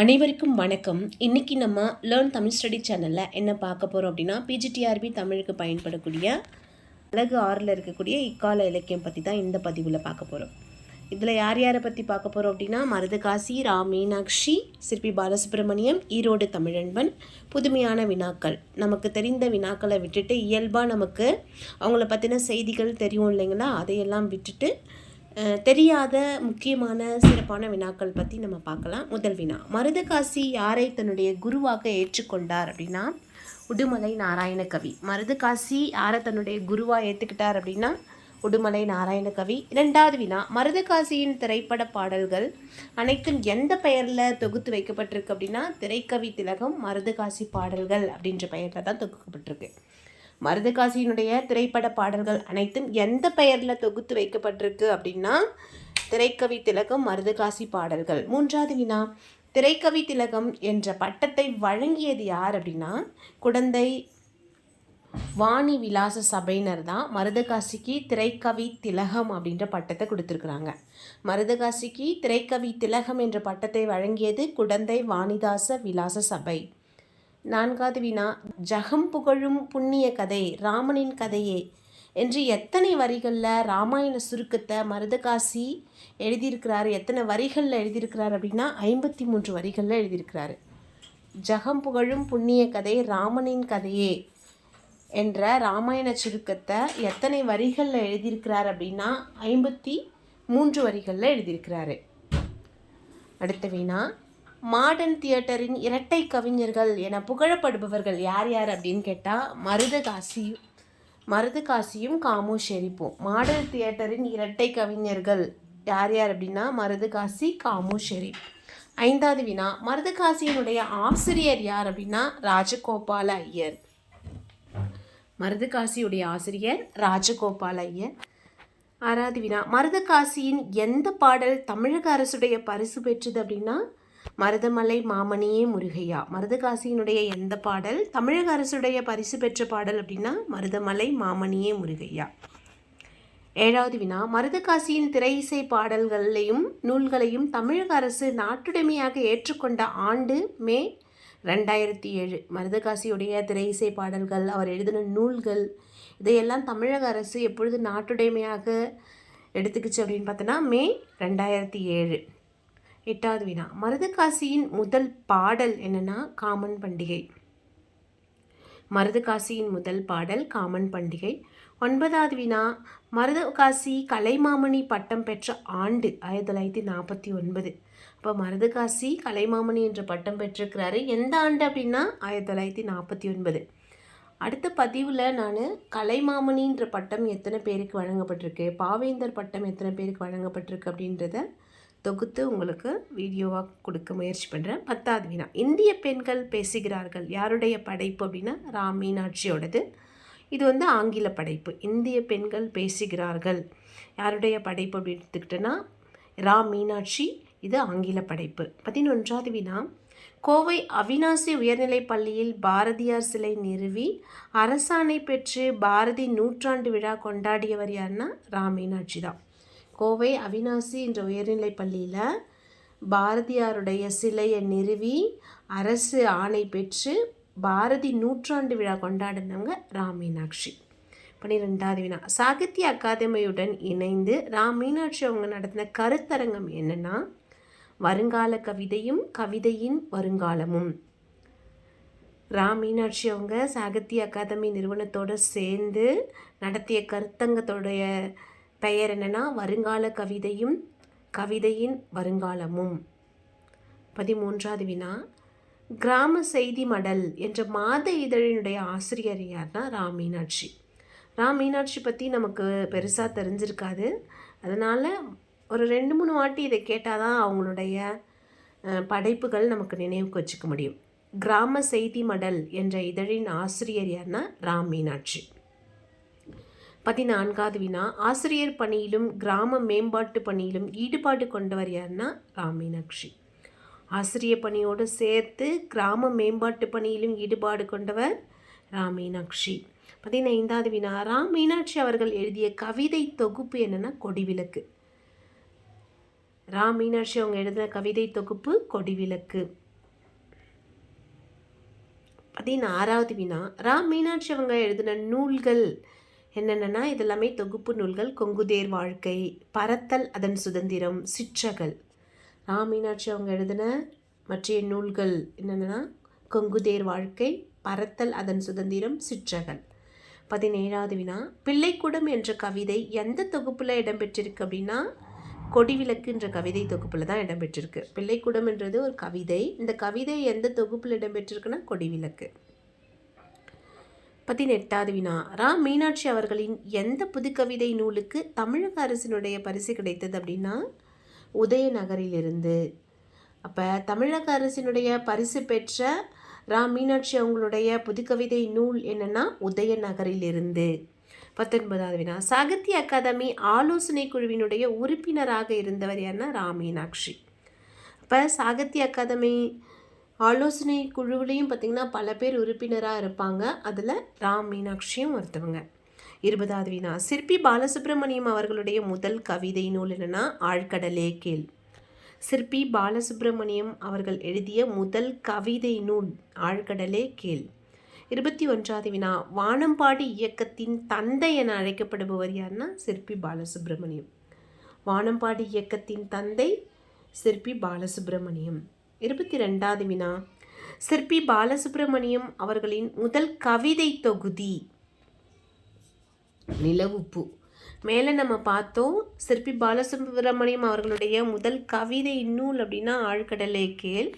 அனைவருக்கும் வணக்கம். இன்னைக்கு நம்ம லேர்ன் தமிழ் ஸ்டடி சேனலில் என்ன பார்க்க போகிறோம் அப்படின்னா பிஜிடிஆர்பி தமிழுக்கு பயன்படக்கூடிய அழகு ஆறில் இருக்கக்கூடிய இக்கால இலக்கியம் பற்றி தான் இந்த பதிவில் பார்க்க போகிறோம் இதில் யார் யாரை பற்றி பார்க்க போகிறோம் அப்படின்னா மருதகாசி ரா மீனாட்சி சிற்பி பாலசுப்ரமணியம் ஈரோடு தமிழன்பன் புதுமையான வினாக்கள். நமக்கு தெரிந்த வினாக்களை விட்டுட்டு இயல்பாக நமக்கு அவங்கள பற்றின செய்திகள் தெரியும் இல்லைங்களா? அதையெல்லாம் விட்டுட்டு தெரியாத முக்கியமான சிறப்பான வினாக்கள் பற்றி நம்ம பார்க்கலாம். முதல் வினா மருதகாசி யாரை தன்னுடைய குருவாக ஏற்றுக்கொண்டார் அப்படின்னா உடுமலை நாராயணகவி மருதகாசி யாரை தன்னுடைய குருவாக ஏற்றுக்கிட்டார் அப்படின்னா உடுமலை நாராயணகவி இரண்டாவது வினா மருதகாசியின் திரைப்பட பாடல்கள் அனைத்தும் எந்த பெயரில் தொகுத்து வைக்கப்பட்டிருக்கு அப்படின்னா திரைக்கவி திலகம் மருதகாசி பாடல்கள் அப்படின்ற பெயரில் தான் தொகுக்கப்பட்டிருக்கு. மருதகாசியினுடைய திரைப்பட பாடல்கள் அனைத்தும் எந்த பெயரில் தொகுத்து வைக்கப்பட்டிருக்கு அப்படின்னா திரைக்கவி திலகம் மருதகாசி பாடல்கள். மூன்றாவது வினா திரைக்கவி திலகம் என்ற பட்டத்தை வழங்கியது யார் அப்படின்னா குடந்தை வாணி விலாச சபையினர் தான் மருதகாசிக்கு திரைக்கவி திலகம் அப்படின்ற பட்டத்தை கொடுத்துருக்குறாங்க. மருதகாசிக்கு திரைக்கவி திலகம் என்ற பட்டத்தை வழங்கியது குடந்தை வாணிதாச விலாச சபை. நான்காவது வினா ஜகம் புகழும் புண்ணிய கதை ராமனின் கதையே என்று எத்தனை வரிகளில் ராமாயண சுருக்கத்தை மருதகாசி எழுதியிருக்கிறாரு எத்தனை வரிகளில் எழுதியிருக்கிறார் அப்படின்னா ஐம்பத்தி மூன்று வரிகளில் எழுதியிருக்கிறாரு. ஜகம் புகழும் புண்ணிய கதை ராமனின் கதையே என்ற ராமாயண சுருக்கத்தை எத்தனை வரிகளில் எழுதியிருக்கிறார் அப்படின்னா ஐம்பத்தி மூன்று வரிகளில் எழுதியிருக்கிறாரு. அடுத்த வினா மாடர்ன் தியேட்டரின் இரட்டை கவிஞர்கள் என புகழப்படுபவர்கள் யார் யார் அப்படின்னு கேட்டால் மருதகாசி மருதகாசியும் காமு ஷெரிப்பும். மாடர்ன் தியேட்டரின் இரட்டை கவிஞர்கள் யார் யார் அப்படின்னா மருதகாசி காமு ஷெரீப். ஐந்தாவது வினா மருதகாசியினுடைய ஆசிரியர் யார் அப்படின்னா ராஜகோபால ஐயர். மருதகாசியுடைய ஆசிரியர் ராஜகோபால ஐயர். ஆறாவது வினா மருதகாசியின் எந்த பாடல் தமிழக அரசுடைய பரிசு பெற்றது அப்படின்னா மருதமலை மாமணியே முருகையா. மருதகாசியினுடைய எந்த பாடல்? தமிழக அரசுடைய பரிசு பெற்ற பாடல் அப்படின்னா மருதமலை மாமணியே முருகையா. ஏழாவது வினா. மருதகாசியின் திரை இசை பாடல்களையும் நூல்களையும் தமிழக அரசு நாட்டுடைமையாக ஏற்றுக்கொண்ட ஆண்டு மே ரெண்டாயிரத்தி ஏழு. மருதகாசியுடைய திரை இசை பாடல்கள் அவர் எழுதின நூல்கள் இதையெல்லாம் தமிழக அரசு எப்பொழுது நாட்டுடைமையாக எடுத்துக்கிச்சு அப்படின்னு பார்த்தோன்னா மே ரெண்டாயிரத்தி ஏழு. எட்டாவது வினா மருதகாசியின் முதல் பாடல் என்னன்னா காமன் பண்டிகை. மருதகாசியின் முதல் பாடல் காமன் பண்டிகை. ஒன்பதாவது வினா மருதகாசி கலைமாமணி பட்டம் பெற்ற ஆண்டு ஆயிரத்தி தொள்ளாயிரத்தி நாற்பத்தி ஒன்பது. அப்போ மருதகாசி கலைமாமணி என்ற பட்டம் பெற்றிருக்கிறாரு. எந்த ஆண்டு அப்படின்னா ஆயிரத்தி தொள்ளாயிரத்தி நாற்பத்தி ஒன்பது. அடுத்த பதிவில் நான் கலைமாமணின்ற பட்டம் எத்தனை பேருக்கு வழங்கப்பட்டிருக்கு பாவேந்தர் பட்டம் எத்தனை பேருக்கு வழங்கப்பட்டிருக்கு அப்படின்றத தொகுத்து உங்களுக்கு வீடியோவாக கொடுக்க முயற்சி பண்ணுறேன் பத்தாவது வினா. இந்திய பெண்கள் பேசுகிறார்கள். யாருடைய படைப்பு அப்படின்னா ராமீனாட்சியோடது மீனாட்சியோடது இது வந்து ஆங்கில படைப்பு. இந்திய பெண்கள் பேசுகிறார்கள். யாருடைய படைப்பு அப்படின்னு எடுத்துக்கிட்டோன்னா ரா மீனாட்சி. இது ஆங்கில படைப்பு. பதினொன்றாவது வினா. கோவை அவினாசி உயர்நிலைப் பள்ளியில் பாரதியார் சிலை நிறுவி அரசாணை பெற்று பாரதி நூற்றாண்டு விழா கொண்டாடியவர் யாருன்னா ரா மீனாட்சி தான். கோவை அவினாசி என்ற உயர்நிலைப் பள்ளியில் பாரதியாருடைய சிலையை நிறுவி அரசு ஆணை பெற்று பாரதி நூற்றாண்டு விழா கொண்டாடினவங்க ரா மீனாட்சி. பன்னிரெண்டாவது வினா. சாகித்ய அகாதமியுடன் இணைந்து ரா மீனாட்சி அவங்க நடத்தின கருத்தரங்கம் என்னன்னா வருங்கால கவிதையும் கவிதையின் வருங்காலமும். ரா மீனாட்சி அவங்க சாகித்ய அகாதமி நிறுவனத்தோடு சேர்ந்து நடத்திய கருத்தங்கத்தோடைய பெயர் என்னென்னா வருங்கால கவிதையும் கவிதையின் வருங்காலமும். பதிமூன்றாவது வினா. கிராம செய்தி மடல் என்ற மாத இதழினுடைய ஆசிரியர் யார்னா ரா மீனாட்சி. ரா மீனாட்சி பற்றி நமக்கு பெருசாக தெரிஞ்சிருக்காது. அதனால் ஒரு ரெண்டு மூணு வாட்டி இதை கேட்டால் தான் அவங்களுடைய படைப்புகள் நமக்கு நினைவுக்கு வச்சுக்க முடியும். கிராம செய்தி மடல் என்ற இதழின் ஆசிரியர் யார்னா ரா மீனாட்சி. பதினான்காவது வினா. ஆசிரியர் பணியிலும் கிராம மேம்பாட்டு பணியிலும் ஈடுபாடு கொண்டவர் யாருன்னா ராமீனாட்சி ஆசிரியர் பணியோடு சேர்த்து கிராம மேம்பாட்டு பணியிலும் ஈடுபாடு கொண்டவர் ராமீனாட்சி பதினைந்தாவது வினா. ரா மீனாட்சி அவர்கள் எழுதிய கவிதை தொகுப்பு என்னென்னா கொடிவிளக்கு. ரா மீனாட்சி அவங்க எழுதின கவிதை தொகுப்பு கொடிவிளக்கு. பதினாறாவது வினா. ரா மீனாட்சி அவங்க எழுதின நூல்கள் என்னென்னா இதெல்லாமே தொகுப்பு நூல்கள். கொங்குதேர் வாழ்க்கை பரத்தல் அதன் சுதந்திரம் சிற்றகல். ரா மீனாட்சி அவங்க எழுதின மற்ற நூல்கள் என்னென்னா கொங்குதேர் வாழ்க்கை பரத்தல் அதன் சுதந்திரம் சிற்றகல். பதினேழாவது வினா பிள்ளைக்கூடம் என்ற கவிதை எந்த தொகுப்பில் இடம்பெற்றிருக்கு? அப்படின்னா கொடிவிளக்கு என்ற கவிதை தொகுப்பில் தான் இடம்பெற்றிருக்கு. பிள்ளைக்கூடம் என்றது ஒரு கவிதை. இந்த கவிதை எந்த தொகுப்பில் இடம்பெற்றிருக்குன்னா கொடிவிளக்கு. பதினெட்டாவது வினா. ரா மீனாட்சி அவர்களின் எந்த புதுக்கவிதை நூலுக்கு தமிழக அரசினுடைய பரிசு கிடைத்தது அப்படின்னா உதயநகரிலிருந்து. அப்போ தமிழக அரசினுடைய பரிசு பெற்ற ரா மீனாட்சி அவங்களுடைய புதுக்கவிதை நூல் என்னென்னா உதயநகரிலிருந்து. பத்தொன்பதாவது வினா. சாகித்ய அகாதமி ஆலோசனை குழுவினுடைய உறுப்பினராக இருந்தவர் யாருன்னா ரா மீனாட்சி. இப்போ சாகித்ய அகாதமி ஆலோசனை குழுவிலையும் பார்த்திங்கன்னா பல பேர் உறுப்பினராக இருப்பாங்க. அதில் ராம் மீனாட்சியும் ஒருத்தவங்க. இருபதாவது வினா சிற்பி பாலசுப்ரமணியம் அவர்களுடைய முதல் கவிதை நூல் என்னென்னா ஆழ்கடலே கேள். சிற்பி பாலசுப்ரமணியம் அவர்கள் எழுதிய முதல் கவிதை நூல் ஆழ்கடலே கேள். இருபத்தி ஒன்றாவது வினா வானம்பாடி இயக்கத்தின் தந்தை என அழைக்கப்படுபவர் யாருன்னா சிற்பி பாலசுப்ரமணியம். வானம்பாடி இயக்கத்தின் தந்தை சிற்பி பாலசுப்ரமணியம். இருபத்தி ரெண்டாவது வினா. சிற்பி பாலசுப்ரமணியம் அவர்களின் முதல் கவிதை தொகுதி. நிலவுப்பு. மேலே நம்ம பார்த்தோம் சிற்பி பாலசுப்ரமணியம் அவர்களுடைய முதல் கவிதை நூல் அப்படின்னா ஆழ்கடலை கேள்.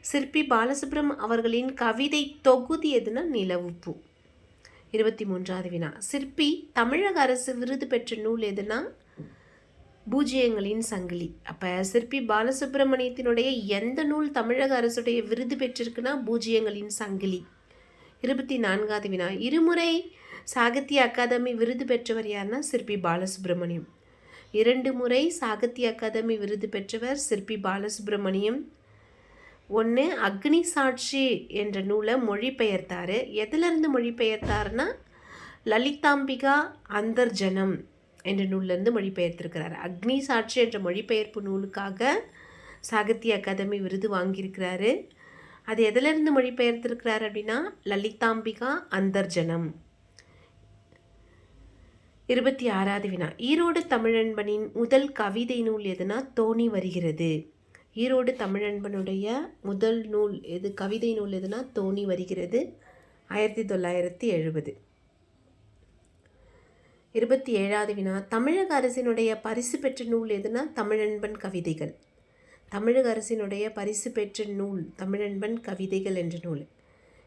சிற்பி பாலசுப்ரம் அவர்களின் கவிதை தொகுதி எதுனா நிலவுப்பு. இருபத்தி மூன்றாவது வினா. சிற்பி தமிழக அரசு விருது பெற்ற நூல் எதுனா பூஜ்யங்களின் சங்கிலி. அப்போ சிற்பி பாலசுப்ரமணியத்தினுடைய எந்த நூல் தமிழக அரசுடைய விருது பெற்றிருக்குன்னா பூஜ்யங்களின் சங்கிலி. இருபத்தி நான்காவது வினா. இருமுறை சாகித்ய அகாதமி விருது பெற்றவர் யாருன்னா சிற்பி பாலசுப்ரமணியம். இரண்டு முறை சாகித்ய அகாதமி விருது பெற்றவர் சிற்பி பாலசுப்ரமணியம். ஒன்று அக்னி சாட்சி என்ற நூலை மொழிபெயர்த்தார். எதுலேருந்து மொழிபெயர்த்தாருன்னா லலிதாம்பிகா அந்தர்ஜனம். என்ற நூலிலிருந்து மொழிபெயர்த்திருக்கிறார். அக்னி சாட்சி என்ற மொழிபெயர்ப்பு நூலுக்காக சாகித்ய அகாதமி விருது வாங்கியிருக்கிறாரு. அது எதிலிருந்து மொழிபெயர்த்திருக்கிறார் அப்படின்னா லலிதாம்பிகா அந்தர்ஜனம். இருபத்தி ஆறாவது வினா. ஈரோடு தமிழன்பனின் முதல் கவிதை நூல் எதுனா தோணி வருகிறது. ஈரோடு தமிழன்பனுடைய முதல் நூல் எது கவிதை நூல் எதுனா தோணி வருகிறது. ஆயிரத்தி தொள்ளாயிரத்தி எழுபது. இருபத்தி ஏழாவது வினா தமிழக அரசினுடைய பரிசு பெற்ற நூல் எதுனா தமிழன்பன் கவிதைகள். தமிழக அரசினுடைய பரிசு பெற்ற நூல் தமிழன்பன் கவிதைகள் என்ற நூல்.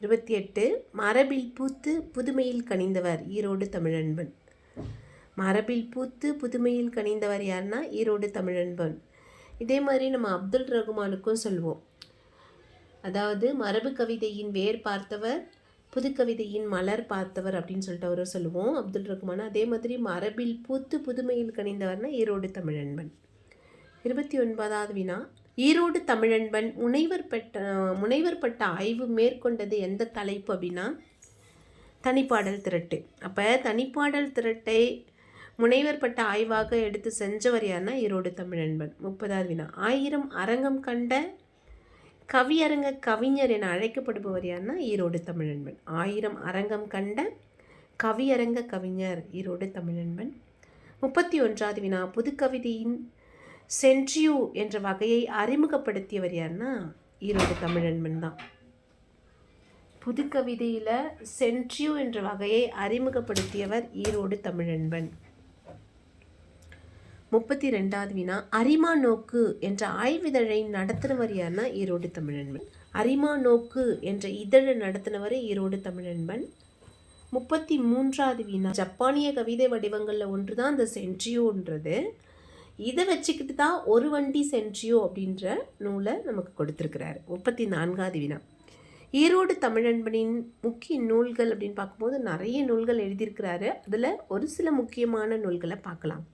இருபத்தி எட்டு மரபில் பூத்து புதுமையில் கனிந்தவர் ஈரோடு தமிழன்பன். மரபில் பூத்து புதுமையில் கனிந்தவர் யாருன்னா ஈரோடு தமிழன்பன். இதே மாதிரி நம்ம அப்துல் ரகுமானுக்கும் சொல்வோம். அதாவது மரபு கவிதையின் வேர் பார்த்தவர் புதுக்கவிதையின் மலர் பார்த்தவர் அப்படின்னு சொல்லிட்டு அவரை சொல்லுவோம். அப்துல் ரகுமான். அதே மாதிரி மரபில் பூத்து புதுமையில் கணிந்தவர்னா ஈரோடு தமிழன்பன். இருபத்தி ஒன்பதாவது வினா. ஈரோடு தமிழன்பன் முனைவர் பெற்ற முனைவர் பட்ட ஆய்வு மேற்கொண்டது எந்த தலைப்பு அப்படின்னா தனிப்பாடல் திரட்டு. அப்போ தனிப்பாடல் திரட்டை முனைவர் பட்ட ஆய்வாக எடுத்து செஞ்சவர் யாருன்னா ஈரோடு தமிழன்பன். முப்பதாவது வினா. ஆயிரம் அரங்கம் கண்ட கவியரங்க கவிஞர் என அழைக்கப்படுபவர் யாருன்னா ஈரோடு தமிழன்பன். ஆயிரம் அரங்கம் கண்ட கவியரங்க கவிஞர் ஈரோடு தமிழன்பன். முப்பத்தி ஒன்றாவது வினா புதுக்கவிதையின் சென்ட்ரியூ என்ற வகையை அறிமுகப்படுத்தியவர் யாருன்னா ஈரோடு தமிழன்பன் தான். புதுக்கவிதையில் சென்ட்ரியூ என்ற வகையை அறிமுகப்படுத்தியவர் ஈரோடு தமிழன்பன். முப்பத்தி ரெண்டாவது வினா அரிமா நோக்கு என்ற ஆய்விதழை நடத்தினவர் யாருன்னா ஈரோடு தமிழன்பன். அரிமா நோக்கு என்ற இதழை நடத்தினவர் ஈரோடு தமிழன்பன். முப்பத்தி மூன்றாவது வினா ஜப்பானிய கவிதை வடிவங்களில் ஒன்று தான் அந்த சென்ட்ரியோன்றது. இதை வச்சுக்கிட்டு தான் ஒரு வண்டி சென்ட்ரியோ அப்படின்ற நூலை நமக்கு கொடுத்துருக்கிறாரு. முப்பத்தி நான்காவது வினா ஈரோடு தமிழன்பனின் முக்கிய நூல்கள் அப்படின்னு பார்க்கும்போது நிறைய நூல்கள் எழுதியிருக்கிறாரு. அதில் ஒரு சில முக்கியமான நூல்களை பார்க்கலாம்.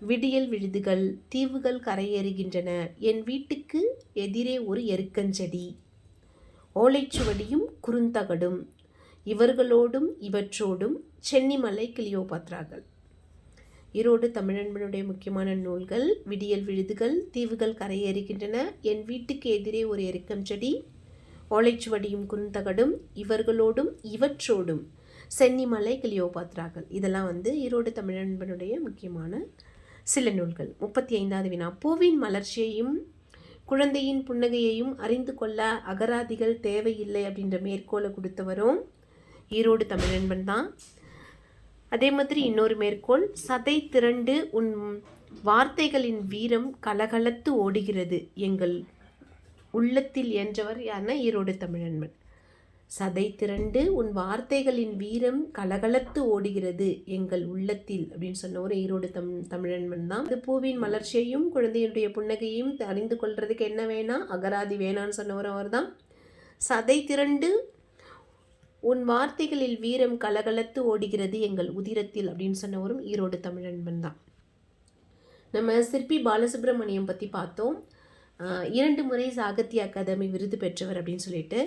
விடியல் விழுதுகள் தீவுகள் கரையேறுகின்றன. என் வீட்டுக்கு எதிரே ஒரு எருக்கஞ்செடி. ஓலைச்சுவடியும் குறுந்தகடும். இவர்களோடும் இவற்றோடும் சென்னிமலை கிளியோபாத்ராக்கள். ஈரோடு தமிழன்பனுடைய முக்கியமான நூல்கள் விடியல் விழுதுகள் தீவுகள் கரையேறுகின்றன. என் வீட்டுக்கு எதிரே ஒரு எருக்கம் செடி ஓலைச்சுவடியும் குறுந்தகடும். இவர்களோடும் இவற்றோடும் சென்னிமலை கிளியோபாத்ராக்கள். இதெல்லாம் வந்து ஈரோடு தமிழன்பனுடைய முக்கியமான சில நூல்கள். முப்பத்தி ஐந்தாவது வினா. பூவின் மலர்ச்சியையும் குழந்தையின் புன்னகையையும் அறிந்து கொள்ள அகராதிகள் தேவையில்லை அப்படின்ற மேற்கோளை கொடுத்தவரும் ஈரோடு தமிழன்பன் தான். அதே மாதிரி இன்னொரு மேற்கோள் சதை திரண்டு உன் வார்த்தைகளின் வீரம் கலகலத்து ஓடுகிறது. எங்கள் உள்ளத்தில் என்றவர் யாருன்னா ஈரோடு தமிழன்பன். சதை திரண்டு உன் வார்த்தைகளின் வீரம் கலகலத்து ஓடுகிறது எங்கள் உள்ளத்தில் அப்படின்னு சொன்ன ஒரு ஈரோடு தம் தமிழன்மன் தான். இந்த பூவின் மலர்ச்சியையும் குழந்தையினுடைய புன்னகையும் அறிந்து கொள்றதுக்கு என்ன வேணாம் அகராதி வேணான்னு சொன்னவர் அவர் தான் சதை திரண்டு உன் வார்த்தைகளில் வீரம் கலகலத்து ஓடுகிறது எங்கள் உதிரத்தில் அப்படின்னு சொன்னவரும் ஈரோடு தமிழன்பன் தான். நம்ம சிற்பி பாலசுப்ரமணியம் பற்றி பார்த்தோம். இரண்டு முறை சாகித்ய அகாதமி விருது பெற்றவர் அப்படின்னு சொல்லிட்டு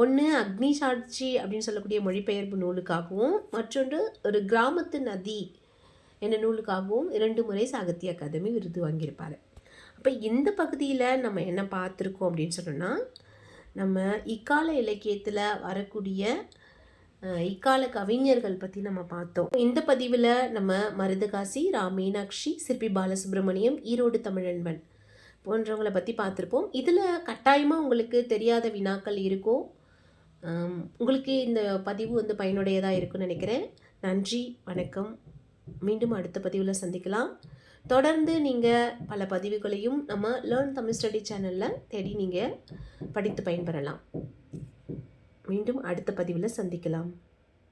ஒன்று அக்னி சாட்சி அப்படின்னு சொல்லக்கூடிய மொழிபெயர்ப்பு நூலுக்காகவும் மற்றொன்று ஒரு கிராமத்து நதி என்ற நூலுக்காகவும் இரண்டு முறை சாகித்ய அகாதமி விருது வாங்கியிருப்பார். அப்போ இந்த பகுதியில் நம்ம என்ன பார்த்துருக்கோம் அப்படின்னு சொன்னோன்னா நம்ம இக்கால இலக்கியத்தில் வரக்கூடிய இக்கால கவிஞர்கள் பற்றி நம்ம பார்த்தோம். இந்த பதிவில் நம்ம மருதகாசி ரா மீனாட்சி சிற்பி பாலசுப்ரமணியம் ஈரோடு தமிழன்பன் போன்றவங்களை பற்றி பார்த்துருப்போம். இதில் கட்டாயமாக உங்களுக்கு தெரியாத வினாக்கள் இருக்கும் உங்களுக்கு இந்த பதிவு வந்து பயனுடையதாக இருக்கும்னு நினைக்கிறேன். நன்றி வணக்கம். மீண்டும் அடுத்த பதிவில் சந்திக்கலாம். தொடர்ந்து நீங்கள் பல பதிவுகளையும் நம்ம லேர்ன் தமிழ் ஸ்டடி சேனலில் தேடி நீங்கள் படித்து பயன்பெறலாம். மீண்டும் அடுத்த பதிவில் சந்திக்கலாம்.